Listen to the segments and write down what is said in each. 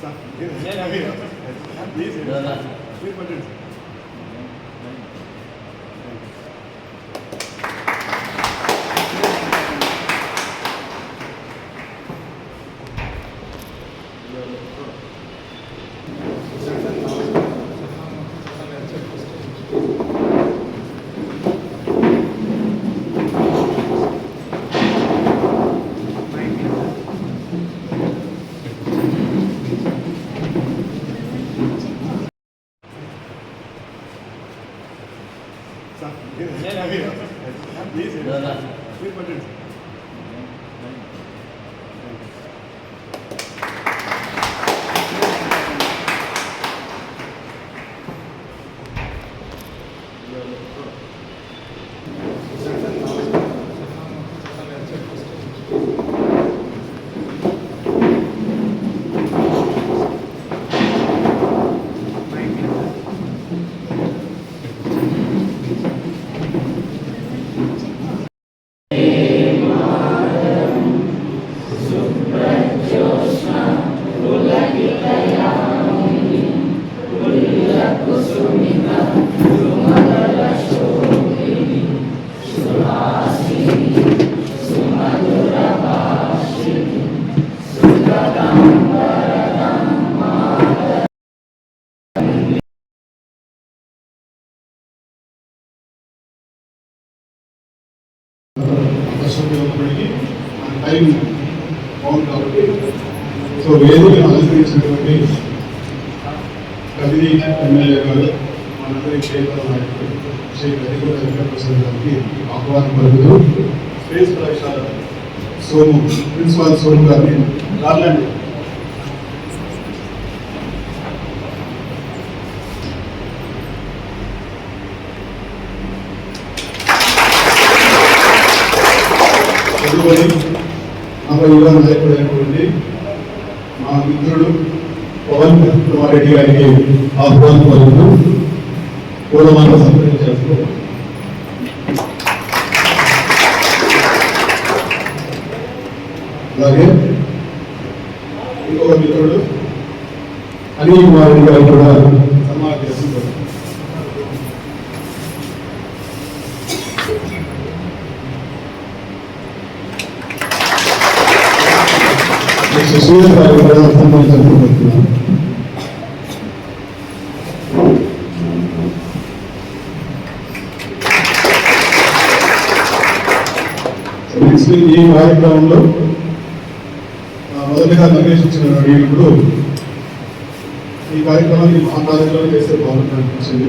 자, 예, 예, 예. 예, 예. బాగుంది కాబట్టి సో వేదికను అలంకరించినటువంటి కదిరి ఎమ్మెల్యే గారు మనందరి క్షేత్ర నాయకుడు శ్రీ గదిగూడ వెంకటప్రసాద్ గారికి ఆహ్వానం పలుకుతూ స్పేస్ ప్రదర్శన సోము ప్రిన్సిపాల్ సోము గారిని రాలండి తదుపరి నలభై యువ నాయకుడైనటువంటి మా మిత్రుడు పవన్ కుమార్ రెడ్డి గారికి ఆహ్వానం పలుకుతూ పూలమాల చేస్తూ అలాగే ఇంకొక మిత్రుడు అనిల్ కుమార్ రెడ్డి గారు కూడా సమాజ చేస్తున్నారు నెక్స్ట్ సూర్య గారు కూడా సంబంధించాలనుకుంటున్నాను నెక్స్ట్ లాక్డౌన్లో మొదటిగా నిర్దేశించిన అడిగినప్పుడు ఈ కార్యక్రమాన్ని మా కాలేజీలో చేస్తే బాగుంటుంది అనిపించింది.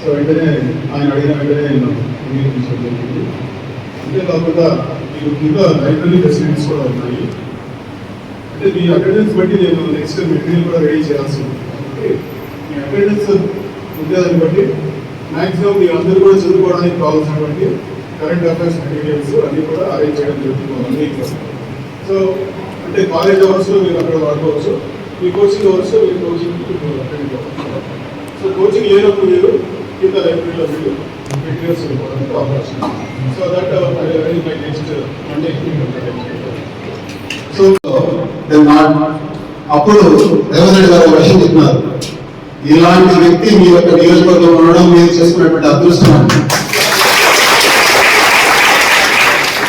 సో వెంటనే ఆయన అడిగిన వెంటనే నేను అంగీకరించడం జరిగింది. అంతేకాకుండా మీరు కింద లైబ్రరీ ఫెసిలిటీస్ కూడా ఉన్నాయి. అంటే మీ అటెండెన్స్ బట్టి నేను నెక్స్ట్ మెటీరియల్ కూడా రెడీ చేయాల్సి ఉంది. మీ అటెండెన్స్ ఉండేదాన్ని బట్టి మాక్సిమం మీ అందరూ కూడా చదువుకోవడానికి కావాల్సినటువంటి కరెంట్ అఫైర్స్ మెటీరియల్స్ అన్ని కూడా అరేంజ్ చేయడం జరుగుతుంది అన్ని సో అంటే కాలేజ్ అవర్స్ మీరు అక్కడ వాడుకోవచ్చు. మీ కోచింగ్ అవర్స్ మీరు కోచింగ్ అటెండ్ అవ్వచ్చు సో కోచింగ్ లేనప్పుడు మీరు కింద లైబ్రరీలో మీరు మెటీరియల్స్ ఇవ్వడానికి అవకాశం so that arrange my next Monday so అప్పుడు రేవంత్ రెడ్డి గారు ఒక విషయం చెప్తున్నారు ఇలాంటి వ్యక్తి మీ యొక్క నియోజకవర్గంలో ఉండడం మీరు చేసుకున్నటువంటి అదృష్టం అని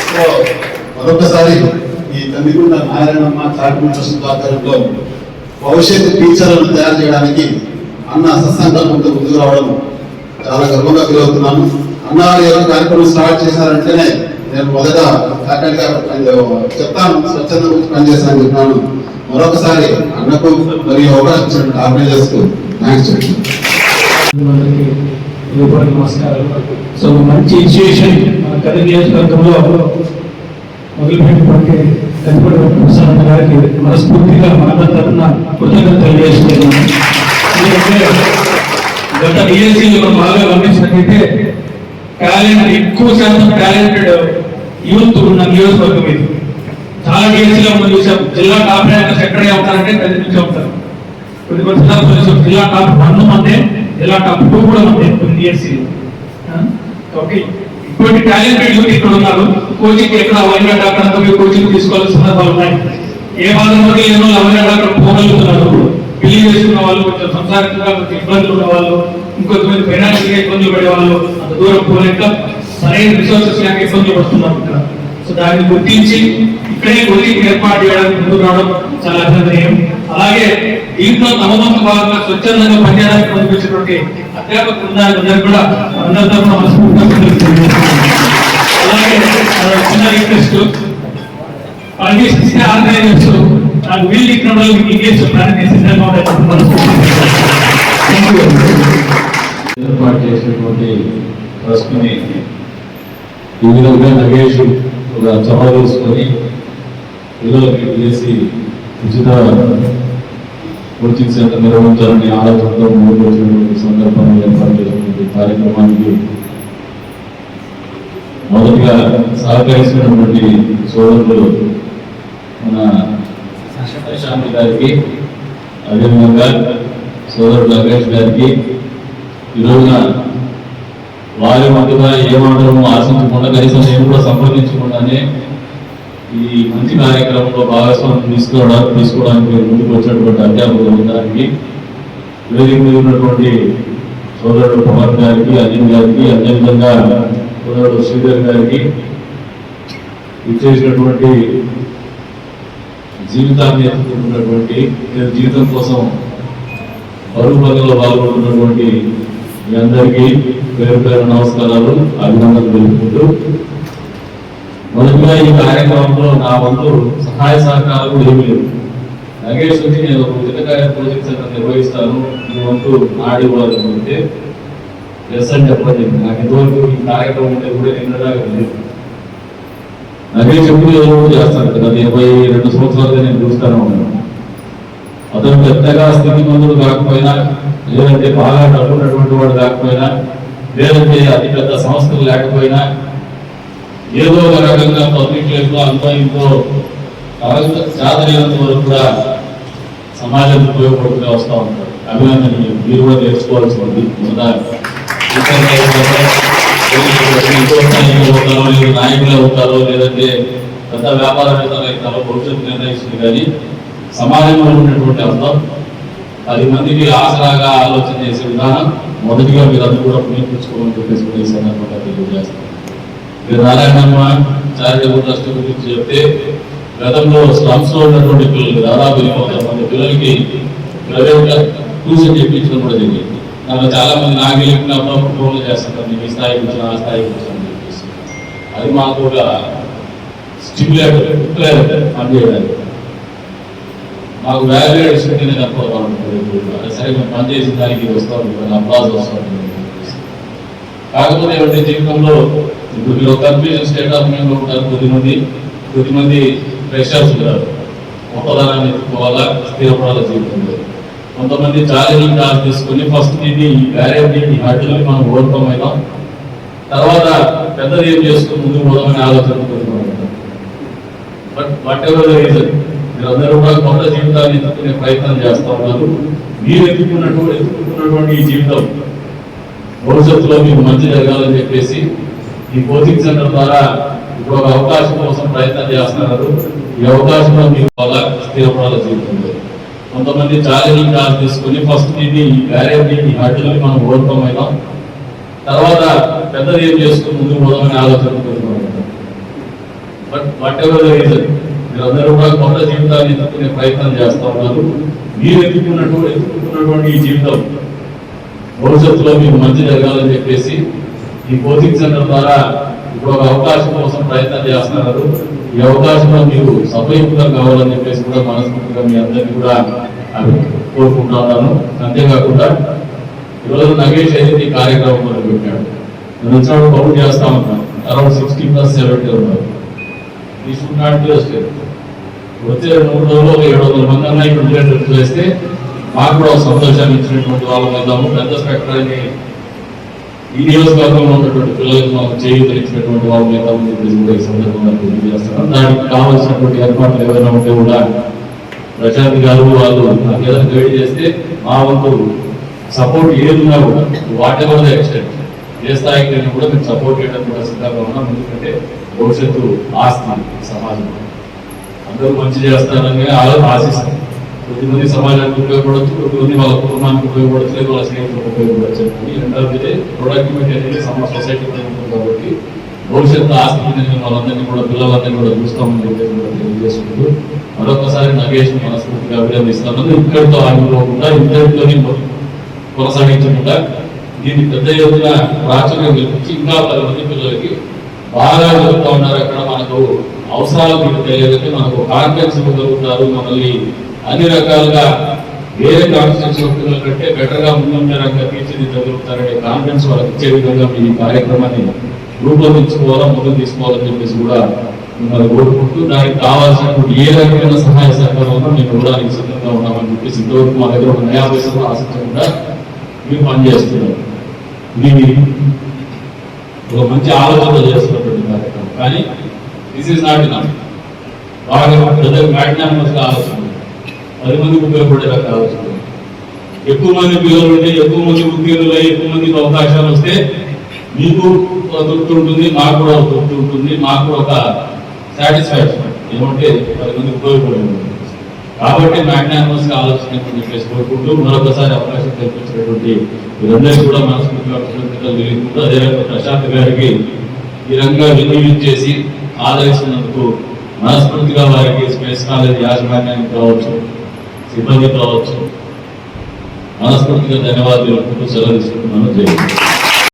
సో మరొకసారి ఈ కందికుంట నారాయణమ్మ చారిటబుల్ ట్రస్ట్ ఆధ్వర్యంలో భవిష్యత్తు టీచర్లను తయారు చేయడానికి అన్న సత్సంకల్పంతో ముందుకు రావడం చాలా గర్వంగా ఫీల్ అవుతున్నాను అన్న ఏదో కార్యక్రమం స్టార్ట్ చేశారంటేనే నేను మొదట ఫ్యాకల్టీగా చెప్తాను స్వచ్ఛంద గురించి పనిచేస్తానని చెప్పినాను. మరొకసారి అన్నకు మరియు అవకాశం ఆర్గనైజర్స్కు థ్యాంక్స్ చెప్తాను నమస్కారాలు. సో మంచి ఇన్స్టిట్యూషన్ మన కది నియోజకవర్గంలో మొదలుపెట్టినటువంటి కదిపడి ప్రసాద్ గారికి మనస్ఫూర్తిగా మన తరఫున కృతజ్ఞత తెలియజేస్తున్నాను. ఎందుకంటే గత డిఎస్సీలో బాగా గమనించినట్లయితే టాలెంట్ ఎక్కువ శాతం టాలెంటెడ్ యూత్ ఉన్న నియోజకవర్గం ఇది. చాలా డిఎస్సీలో మనం చూసాం జిల్లా టాప్ ర్యాంకర్స్ ఎక్కడే అవుతారంటే కది నుంచి అవుతారు. కొన్ని కొన్ని జిల్లా పోలీసులు జిల్లా టాప్ వన్ మందే జిల్లా టాప్ టూ కూడా మందే కొన్ని డిఎస్సీ ఓకే. ఇటువంటి టాలెంటెడ్ యూత్ ఇక్కడ ఉన్నారు. కోచింగ్ ఎక్కడ వైనా డాక్టర్ కోచింగ్ తీసుకోవాల్సిన సందర్భాలు ఉన్నాయి. ఏ బాధ ఏమో లవణ డాక్టర్ పోగలుగుతున్నారు పెళ్ళి చేసుకున్న వాళ్ళు కొంచెం సంసారంగా కొంచెం ఇబ్బందులు ఉన్న వాళ్ళు ఇంకొంతమంది ఫైనాన్షియల్గా ఇబ్బందులు పడే వాళ్ళు అంత దూరం పోలేక సరైన రిసోర్సెస్ లేక ఇబ్బందులు పడుతున్నారు ఇక్కడ. సో దాన్ని గుర్తించి ఇక్కడే కోచింగ్ ఏర్పాటు చేయడానికి ముందుకు రావడం చాలా అభినందనీయం. అలాగే దీంట్లో తమ వంతు భాగంగా స్వచ్ఛందంగా పనిచేయడానికి ముందుకొచ్చినటువంటి అధ్యాపక బృందానికి అందరికీ కూడా అందరి తరఫున మనస్ఫూర్తిగా కృతజ్ఞతలు తెలియజేస్తున్నాను. అలాగే ఆ, చిన్న రిక్వెస్ట్. పర్మిషన్ ఇస్తే ఆర్గనైజర్స్ నాకు వీళ్ళు ఇక్కడ వాళ్ళు మీకు ఇంకేం చెప్పడానికి నేను సిద్ధంగా ఉన్నాను మనస్ఫూర్తిగా థ్యాంక్ యూ ఏర్పాటు చేసినటువంటి ట్రస్ట్ని ఈ విధంగా నగేష్ ఇలా చొరవ తీసుకొని పిల్లలకి చేసి ఉచిత కోచింగ్ సెంటర్ నిర్వహించాలని ఆలోచనతో ముందుకు వచ్చినటువంటి సందర్భంలో ఏర్పాటు చేసినటువంటి కార్యక్రమానికి మొదటిగా సహకరిస్తున్నటువంటి సోదరులు మన ప్రశాంత్ గారికి అదేవిధంగా సోదరుడు నగేష్ గారికి ఈరోజున వారి మధ్యగా ఏమాత్రము ఆశించకుండా కనీసం నేను కూడా సంప్రదించకుండానే ఈ మంచి కార్యక్రమంలో భాగస్వామ్యం తీసుకోవడానికి తీసుకోవడానికి ముందుకు వచ్చినటువంటి అధ్యాపక బృందానికి వేదిక మీద ఉన్నటువంటి సోదరుడు పవన్ గారికి అనిల్ గారికి అదేవిధంగా సోదరుడు శ్రీధర్ గారికి ఇచ్చేసినటువంటి జీవితాన్ని ఎత్తుకుంటున్నటువంటి జీవితం కోసం పరుగు పనుల్లో పాల్గొంటున్నటువంటి మీ అందరికీ పేరు పేరు నమస్కారాలు అభినందనలు తెలుపుకుంటూ మొదటిగా ఈ కార్యక్రమంలో నా వంతు సహాయ సహకారాలు కూడా ఏమీ లేవు నగేష్ వచ్చి నేను ఒక ఉచితకాయ కోచింగ్ సెంటర్ నిర్వహిస్తాను. ఈ వంతు నాడి అంటే ఎస్ అని చెప్పండి నాకు ఇంతవరకు ఈ కార్యక్రమం ఉంటే కూడా నిన్నదాకా లేదు. నగేష్ ఎప్పుడు ఏదో చేస్తాను కదా ఇరవై రెండు సంవత్సరాలుగా నేను చూస్తాను అతను పెద్దగా స్థితిమంతుడు కాకపోయినా లేదంటే బాగా డబ్బున్నటువంటి వాడు కాకపోయినా లేదంటే అతి పెద్ద సంస్థలు లేకపోయినా ఏదో ఒక రకంగా పబ్లిక్ లైఫ్లో అనుభవంతో సాధనంత వరకు కూడా సమాజానికి ఉపయోగపడుతూ వస్తూ ఉంటారు. అభినందన మీరు కూడా నేర్చుకోవాల్సి ఉంది. అవుతారో లేదా నాయకులు అవుతారో లేదంటే పెద్ద వ్యాపారవేత్తలు అవుతారో భవిష్యత్తు నిర్ణయిస్తుంది. కానీ సమాజంలో ఉన్నటువంటి అర్థం పది మందికి ఆసరాగా ఆలోచన చేసే విధానం మొదటిగా మీరందరూ కూడా పుణ్యపుచ్చుకోమని చెప్పేసి కూడా ఈ సందర్భంగా తెలియజేస్తాం మీరు నారాయణమ్మ చారిటబుల్ ట్రస్ట్ గురించి చెప్తే గతంలో స్లమ్స్లో ఉన్నటువంటి పిల్లలు దాదాపు ఎనిమిది మంది పిల్లలకి ప్రైవేట్ ట్యూషన్ చెప్పించడం కూడా జరిగింది. నాకు చాలా మంది నాకు వెళ్ళినప్పుడు ఫోన్లు చేస్తుంటారు మీకు ఈ స్థాయికి వచ్చిన ఆ స్థాయికి వచ్చిన అని చెప్పేసి. అది మాకు ఒక స్టిమ్యులేటర్ ఉత్ప్రేరక పనిచేయడానికి మాకు వాల్యూ అడిషన్ కింద కనపడతా ఉంటుంది సరే మేము పనిచేసిన దానికి వస్తూ ఉంటుంది అప్లాజ్ వస్తూ ఉంటుంది కాకపోతే ఏమంటే జీవితంలో ఇప్పుడు మీరు ఒక కన్ఫ్యూజన్ స్టేట్ ఆఫ్ మైండ్లో ఉంటారు కొద్దిమంది కొద్దిమంది ప్రెషర్స్ ఉంటారు. గొప్పదనాన్ని ఎత్తుకోవాలా? స్థిరపడాల జీవితంలో? కొంతమంది ఛాలెంజింగ్ టాస్క్ తీసుకుని ఫస్ట్ ఇది ఈ బ్యారియర్ ఈ హడ్డుల్ని మనం ఓవర్కమ్ అవుతాం తర్వాత పెద్దది ఏం చేసుకుని ముందుకు పోదామని ఆలోచన but whatever the reason మీరందరూ కూడా కొత్త జీవితాన్ని ఎత్తుకునే ప్రయత్నం చేస్తా ఉన్నారు. మీరు ఎత్తుకున్నటువంటి ఎత్తుకున్నటువంటి ఈ జీవితం భవిష్యత్తులో మీకు మంచి జరగాలని చెప్పేసి ఈ కోచింగ్ సెంటర్ ద్వారా ఇప్పుడు ఒక అవకాశం కోసం ప్రయత్నం చేస్తున్నారు. ఈ అవకాశంలో మీకు వల్ల స్థిరపడాల జీవితంలో కొంతమంది ఛాలెంజింగ్ టాస్క్ తీసుకుని ఫస్ట్ దీన్ని ఈ బ్యారియర్ ఈ హడ్డుల్ని మనం ఓవర్కమ్ తర్వాత పెద్దది ఏం చేసుకుని ముందుకు పోదామని ఆలోచన but whatever the reason మీరందరూ కూడా కొత్త జీవితాన్ని ఎత్తుకునే ప్రయత్నం చేస్తూ ఉన్నారు. మీరు ఎత్తుకున్నటువంటి ఎత్తుకున్నటువంటి ఈ జీవితం భవిష్యత్తులో మీకు మంచి జరగాలని చెప్పేసి ఈ కోచింగ్ సెంటర్ ద్వారా ఇప్పుడు ఒక అవకాశం కోసం ప్రయత్నం చేస్తున్నారు. ఈ అవకాశంలో మీరు సఫలీకృతం కావాలని చెప్పేసి కూడా మనస్ఫూర్తిగా మీ అందరికీ కూడా అభి- కోరుకుంటా ఉన్నాను. అంతేకాకుండా ఈరోజు నగేష్ ఏదైతే ఈ కార్యక్రమం మొదలు పెట్టాడు నేను వచ్చినప్పుడు కౌంట్ చేస్తా ఉన్నాను అరౌండ్ సిక్స్టీ ప్లస్ సెవెంటీ ఉన్నారు. ఈ షుడ్ నాట్ స్టేట్ వచ్చే మూడు రోజులు ఒక ఏడు వందల మంది అన్న ఇక్కడ ఉండేటట్టు చేస్తే మాకు కూడా సంతోషాన్ని ఇచ్చినటువంటి వాళ్ళం అవుతాము పెద్ద స్పెక్ట్రాన్ని ఈ నియోజకవర్గంలో ఉన్నటువంటి పిల్లలకు మాకు చేయూతలు ఇచ్చినటువంటి వాళ్ళు అవుతామని చెప్పేసి కూడా ఈ సందర్భంగా తెలియజేస్తున్నాం. దానికి కావాల్సినటువంటి ఏర్పాట్లు ఏవైనా ఉంటే కూడా ప్రశాంత్ గారు వాళ్ళు నాకు ఏదైనా గైడ్ చేస్తే మా వంతు సపోర్ట్ ఏదున్నా కూడా వాట్ ఎవర్ ద ఎక్స్టెంట్ ఏ స్థాయికి కూడా మీరు సపోర్ట్ చేయడానికి కూడా సిద్ధంగా ఉన్నాం. ఎందుకంటే భవిష్యత్తు ఆస్తి సమాజంలో అందరూ మంచి చేస్తారని ఆలో ఆశిస్తాం. కొద్దిమంది సమాజానికి ఉపయోగపడచ్చు కొద్దిమంది వాళ్ళ కుటుంబానికి ఉపయోగపడచ్చు లేదా వాళ్ళ స్నేహితులకు ఉపయోగపడచ్చు. అని ఎంటర్ ప్రొడక్టివిటీ అనేది సమ సొసైటీ కాబట్టి భవిష్యత్తు ఆస్తి వాళ్ళందరినీ కూడా పిల్లలందరినీ కూడా చూస్తామని చెప్పేసి కూడా తెలియజేసుకుంటూ మరొకసారి నగేష్ మనస్ఫూర్తిగా అభినందిస్తాను. ఇక్కడితో ఆగిపోకుండా ఇంతటితోని కొనసాగించకుండా దీన్ని పెద్ద ఎత్తున ప్రాచుర్యం కల్పించి ఇంకా పది మంది పిల్లలకి బాగా చెప్తా ఉన్నారు అక్కడ మనకు అవసరాలు మీకు తెలియదంటే మనకు కాన్ఫిడెన్స్ ఇవ్వగలుగుతారు మనల్ని అన్ని రకాలుగా వేరే కాన్స్టిట్యూన్సీ పిల్లల కంటే బెటర్గా ముందుండే రంగా తీర్చిదిద్దగలుగుతారనే కాన్ఫిడెన్స్ వాళ్ళకి ఇచ్చే విధంగా మీ కార్యక్రమాన్ని రూపొందించుకోవాలా ముందు తీసుకోవాలని చెప్పేసి కూడా మిమ్మల్ని కోరుకుంటూ దానికి కావాల్సినటువంటి ఏ రకమైన సహాయ సహకారాలను మేము ఇవ్వడానికి సిద్ధంగా ఉన్నామని చెప్పేసి ఇంతవరకు మా దగ్గర ఒక నయా పైసలు ఆశించకుండా మీరు పనిచేస్తున్నారు ఇది ఒక మంచి ఆలోచన చేస్తున్నారు కానీ దిస్ ఇస్ నాట్ ఇన్ బాగా ప్రజలకు మ్యాగ్నామస్ కావచ్చు. పది మందికి ఉపయోగపడేలా కావచ్చు. ఎక్కువ మంది పిల్లలు ఉంటే ఎక్కువ మంది ఉద్యోగులు ఎక్కువ మందికి అవకాశాలు వస్తే మీకు తృప్తి ఉంటుంది మాకు కూడా తృప్తి ఉంటుంది మాకు కూడా ఒక సాటిస్ఫాక్షన్ ఏమంటే పది మంది ఉపయోగపడేది కాబట్టి మ్యాగ్నామస్ ఆలోచన చెప్పేసి కోరుకుంటూ మరొకసారి అవకాశం కల్పించినటువంటి వీరందరికీ కూడా మనస్ఫూర్తిగా కృతజ్ఞతలు తెలియకుండా అదేవిధంగా ప్రశాంత్ గారికి ఈ రంగా వినియోగించేసి ఆదరిస్తున్నందుకు మనస్ఫూర్తిగా వారికి స్పేస్ కాలేజ్ యాజమాన్యానికి కావచ్చు సిబ్బంది కావచ్చు మనస్ఫూర్తిగా ధన్యవాదాలు తెలుపుతూ సెలవు తీసుకుంటున్నాను. జై